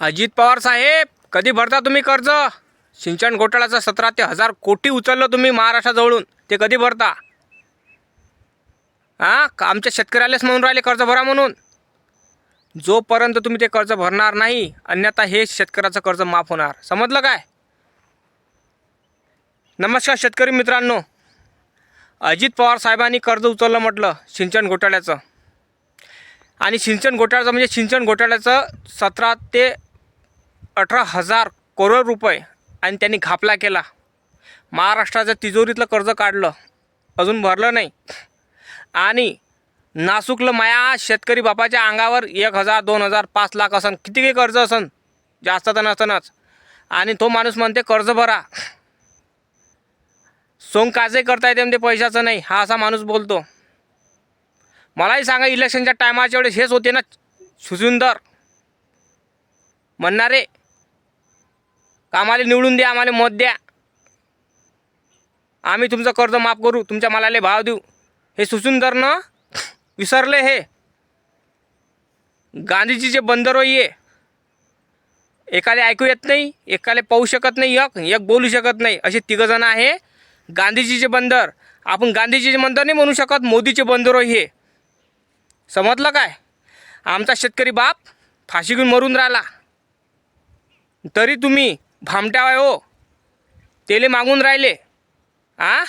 अजित पवार साहेब कधी भरता तुम्ही कर्ज? सिंचन घोटाळ्याचं सतरा ते हजार कोटी उचललं तुम्ही महाराष्ट्राजवळून. ते कधी भरता? हां का आमच्या शेतकऱ्यालाच म्हणून राहिले कर्ज भरा म्हणून. जोपर्यंत तुम्ही ते कर्ज भरणार नाही अन्यथा हे शेतकऱ्याचं कर्ज माफ होणार. समजलं काय? नमस्कार शेतकरी मित्रांनो. अजित पवार साहेबांनी कर्ज उचललं म्हटलं सिंचन घोटाळ्याचं. आणि सिंचन घोटाळ्याचं म्हणजे सिंचन घोटाळ्याचं सतरा ते अठरा हजार करोड रुपये आणि त्यांनी घापला केला. महाराष्ट्राचं तिजोरीतलं कर्ज काढलं. अजून भरलं नाही. आणि नासुकलं माया शेतकरी बापाच्या अंगावर एक हजार दोन हजार पाच लाख असन. किती काही कर्ज असन जास्त तर नसनच आणि तो माणूस म्हणते कर्ज भरा. सोंग काजही करता येते म्हणते पैशाचं नाही. हा असा माणूस बोलतो. मलाही सांगा इलेक्शनच्या टायमाच्या वेळेस हेच होते ना सुजुंदर. म्हणणारे आम्हाला निवडून द्या आम्हाला मत द्या. आम्ही तुमचं कर्ज माफ करू तुमच्या मालाले भाव देऊ. हे सुसुंदरनं विसरले हे. गांधीजीचे बंदर ये एकाले ऐकू येत नाही एकाले पाहू शकत नाही एक एक बोलू शकत नाही. असे तिघंजण आहे गांधीजीचे बंदर. आपण गांधीजीचे बंदर नाही म्हणू शकत मोदीचे बंदर हे समजलं काय? आमचा शेतकरी बाप फाशी घेऊन मरून राहिला. तरी तुम्ही भामट्या आहे हो. तेले मागून राहिले. आ?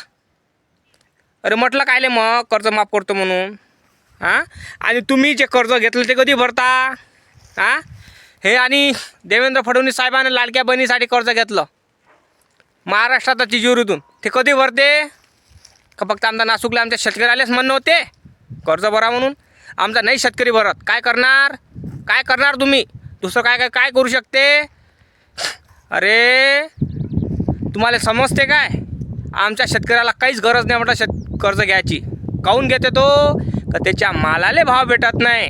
अरे म्हटलं कायले मग? कर्ज माफ करतो म्हणून. हां आणि तुम्ही जे कर्ज घेतलं ते कधी भरता? हां हे आणि देवेंद्र फडणवीस साहेबाने लाडक्या बहिणीसाठी कर्ज घेतलं. महाराष्ट्राच्या तिजोरीतून ते कधी भरते? का फक्त आमचा नासूकला आमच्या शेतकऱ्यालाच म्हणणं होते? कर्ज भरा म्हणून. आमचा नाही शेतकरी भरत. काय करणार? काय करणार तुम्ही? दुसरं काय काय काय करू शकते? अरे तुम्हाला समजते काय? आमच्या शेतकऱ्याला काहीच गरज नाही म्हटलं शेत कर्ज घ्यायची. काहून घेते तो? का त्याच्या मालाले भाव भेटत नाही.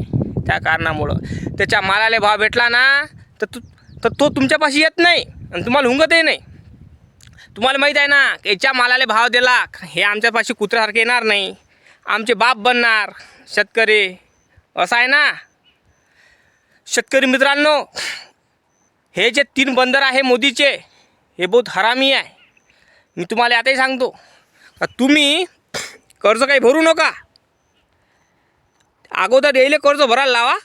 त्या कारणामुळं. त्याच्या मालाले भाव भेटला ना तर तू तर तो तुमच्यापाशी येत नाही आणि तुम्हाला हुंगतही नाही. तुम्हाला माहीत आहे ना याच्या मालाले भाव दिला हे आमच्यापाशी कुत्र्यासारखे येणार नाही. आमचे बाप बनणार शेतकरी. असं आहे ना? शेतकरी मित्रांनो हे जे तीन बंदर आहे मोदीचे हे बहुत हरामी आहे. मी तुम्हाला आताही सांगतो का तुम्ही कर्ज काही भरू नका. अगोदर यायले कर्ज भरायला लावा.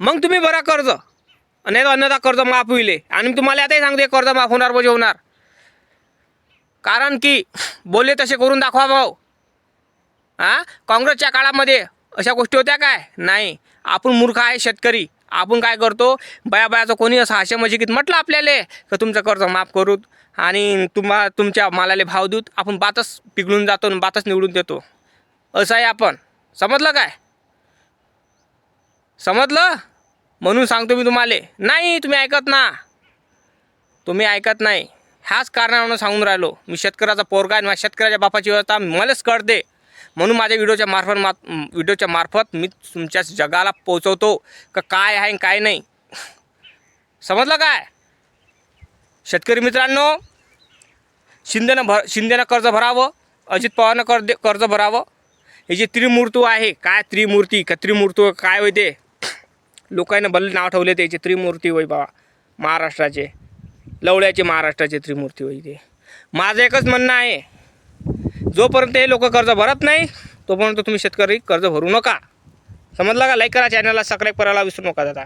मग तुम्ही भरा कर्ज. नाही तर अन्यथा कर्ज माफ होईल. आणि मी तुम्हाला आताही सांगतो कर्ज माफ होणार म्हणजे होणार. कारण की बोलले तसे करून दाखवा भाऊ. हां काँग्रेसच्या काळामध्ये अशा गोष्टी होत्या काय? नाही. आपण मूर्ख आहे शेतकरी. आपण काय करतो बया बयाचं कोणी असं हास्य मजिकीत म्हटलं आपल्याला का तुमचं कर्ज माफ करू आणि तुम्हा तुमच्या मालाले भाव देऊत आपण बातच पिघळून जातो आणि बातच निवडून देतो. असं आहे आपण. समजलं काय? समजलं? म्हणून सांगतो मी तुम्हाला. नाही तुम्ही ऐकत ना. तुम्ही ऐकत नाही. ह्याच कारणावरून सांगून राहिलो. मी शेतकऱ्याचा पोरगा आहे माझ्या शेतकऱ्याच्या बापाची व्यवस्था मलाच कळते. म्हणून माझ्या व्हिडिओच्या मार्फत मा व्हिडिओच्या मार्फत मी तुमच्या जगाला पोचवतो का काय आहे काय नाही. समजलं काय? शेतकरी मित्रांनो शिंदेनं भर शिंदेनं कर्ज भरावं अजित पवारनं कर्ज कर्ज भरावं. हे जे त्रिमूर्तू आहे काय त्रिमूर्ती? का त्रिमूर्तू काय होय ते? लोकांना भले नाव ठेवले त्याचे त्रिमूर्ती होय बाबा महाराष्ट्राचे. लवळ्याचे महाराष्ट्राचे त्रिमूर्ती होय ते. माझं एकच म्हणणं आहे जोपर्यंत हे लोक कर्ज भरत नाही तोपर्यंत तुम्ही शेतकरी कर्ज भरू नका. समजला का? लाईक करा चॅनलला सबस्क्राईब करायला विसरू नका दादा.